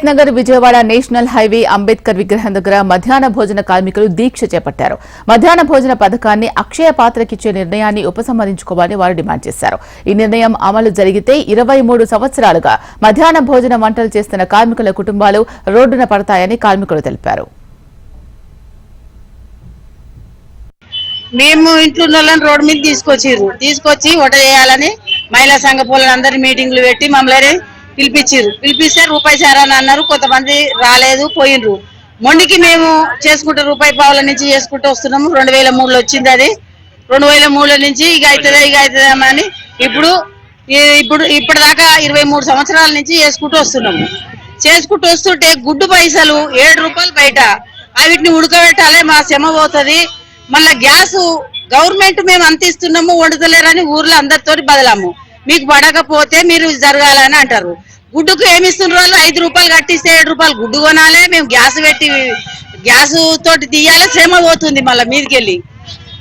Himayat Nagar Vijayawada national highway Ambedkar విగ్రహం దగ్గర మధ్యాహ్న భోజన కార్మికులు దీక్ష చేపట్టారు. మధ్యాహ్న భోజన పథకాన్ని అక్షయ పాత్రకిచ్చే నిర్ణయాన్ని ఉపసంహరించుకోవాలని వారు డిమాండ్ చేశారు. ఈ నిర్ణయం అమలు జరిగితే ఇరవై మూడు సంవత్సరాలుగా మధ్యాహ్న భోజన వంటలు చేస్తున్న కార్మికుల కుటుంబాలు రోడ్డున పడతాయని కార్మికులు తెలిపారు. మేము ఇంట్లో ఉన్న వాళ్ళని రోడ్డు మీద తీసుకొచ్చిర్రు. తీసుకొచ్చి వంట చేయాలని మహిళా సంఘ పోలని అందరి మీటింగ్లు పెట్టి మమ్మల్ని పిలిపించారు పిలిపిస్తే రూపాయి చేరాలని అన్నారు. కొంతమంది రాలేదు పోయినరు మొండికి మేము చేసుకుంటే రూపాయి పావుల నుంచి చేసుకుంటూ వస్తున్నాము. రెండు వేల మూడులో వచ్చింది అది. రెండు వేల మూడుల నుంచి ఇక అవుతుందా ఇక అవుతుందా అని ఇప్పుడు ఇప్పుడు ఇప్పటిదాకా ఇరవై మూడు సంవత్సరాల నుంచి చేసుకుంటూ వస్తున్నాము. చేసుకుంటూ వస్తుంటే గుడ్డు పైసలు ఏడు రూపాయలు బయట. వీటిని ఉడకబెట్టాలి మా శ్రమ పోతుంది. మళ్ళా గ్యాస్ గవర్నమెంట్ మేము అంత ఇస్తున్నాము వండుతలేరని ఊర్లో అందరితో బదలాము. మీకు పడకపోతే మీరు జరగాలని అంటారు. గుడ్డుకు ఏమి ఇస్తున్నారు ఐదు రూపాయలు కట్టిస్తే ఏడు రూపాయలు గుడ్డు కొనాలి మేము గ్యాస్ పెట్టి గ్యాస్ తోటి తీయాలి? శ్రమ పోతుంది మళ్ళీ మీదకెళ్ళి.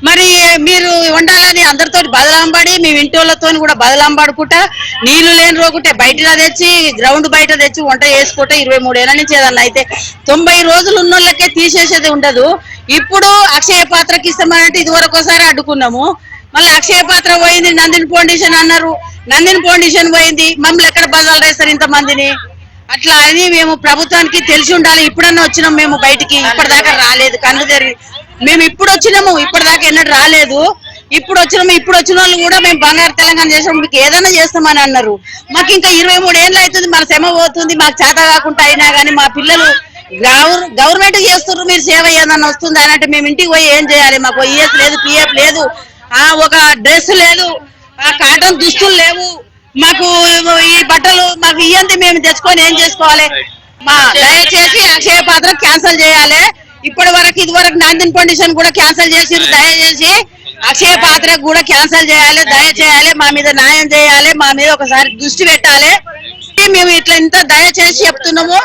మరి మీరు వండాలని అందరితో బదలాంబడి మేము ఇంటోళ్ళతో కూడా బదలాంబడుకుంటా నీళ్ళు లేని రోకుంటే బయట తెచ్చి గ్రౌండ్ బయట తెచ్చి వంట చేసుకుంటే ఇరవై మూడేళ్ళ నుంచి ఏదన్నా అయితే తొంభై రోజులు ఉన్నోళ్ళకే తీసేసేది ఉండదు. ఇప్పుడు అక్షయ పాత్రకి ఇస్తామంటే ఇది వరకు ఒకసారి అడ్డుకున్నాము. మళ్ళీ అక్షయ పాత్ర పోయింది నందిని ఫౌండేషన్ అన్నారు. నందిని ఫౌండేషన్ పోయింది మమ్మల్ని ఎక్కడ బదలు వేస్తారు ఇంతమందిని? అట్లా అని మేము ప్రభుత్వానికి తెలిసి ఉండాలి. ఇప్పుడన్నా వచ్చినాం మేము బయటికి ఇప్పటిదాకా రాలేదు. కన్ను జరిగి మేము ఇప్పుడు వచ్చినాము ఇప్పటిదాకా ఎన్నడూ రాలేదు. ఇప్పుడు వచ్చినాము ఇప్పుడు వచ్చిన వాళ్ళు కూడా మేము బంగారు తెలంగాణ చేసాం మీకు ఏదైనా చేస్తామని అన్నారు. మాకు ఇంకా ఇరవై మూడు ఏళ్ళు అవుతుంది మన శ్రమ పోతుంది మాకు చేత కాకుండా అయినా కానీ మా పిల్లలు గవర్ గవర్నమెంట్ చేస్తున్నారు మీరు సేవ ఏదన్నా వస్తుంది అని అంటే మేము ఇంటికి పోయి ఏం చేయాలి? మాకు ఈఎస్ లేదు పిఎఫ్ లేదు. ఒక డ్రెస్ లేదు ఆ కాటన్ దుస్తులు లేవు. మాకు ఈ బట్టలు మాకు ఇయ్యంది మేము తెచ్చుకొని ఏం చేసుకోవాలి? మా దయచేసి అక్షయ పాత్ర క్యాన్సిల్ చేయాలి. ఇప్పటి వరకు ఇది వరకు నాందిన్ ఫౌండేషన్ కూడా క్యాన్సిల్ చేసి దయచేసి అక్షయ పాత్ర కూడా క్యాన్సిల్ చేయాలి. దయచేయాలి మా మీద న్యాయం చేయాలి మా మీద ఒకసారి దృష్టి పెట్టాలి. మేము ఇట్లా ఇంత దయచేసి చెప్తున్నాము.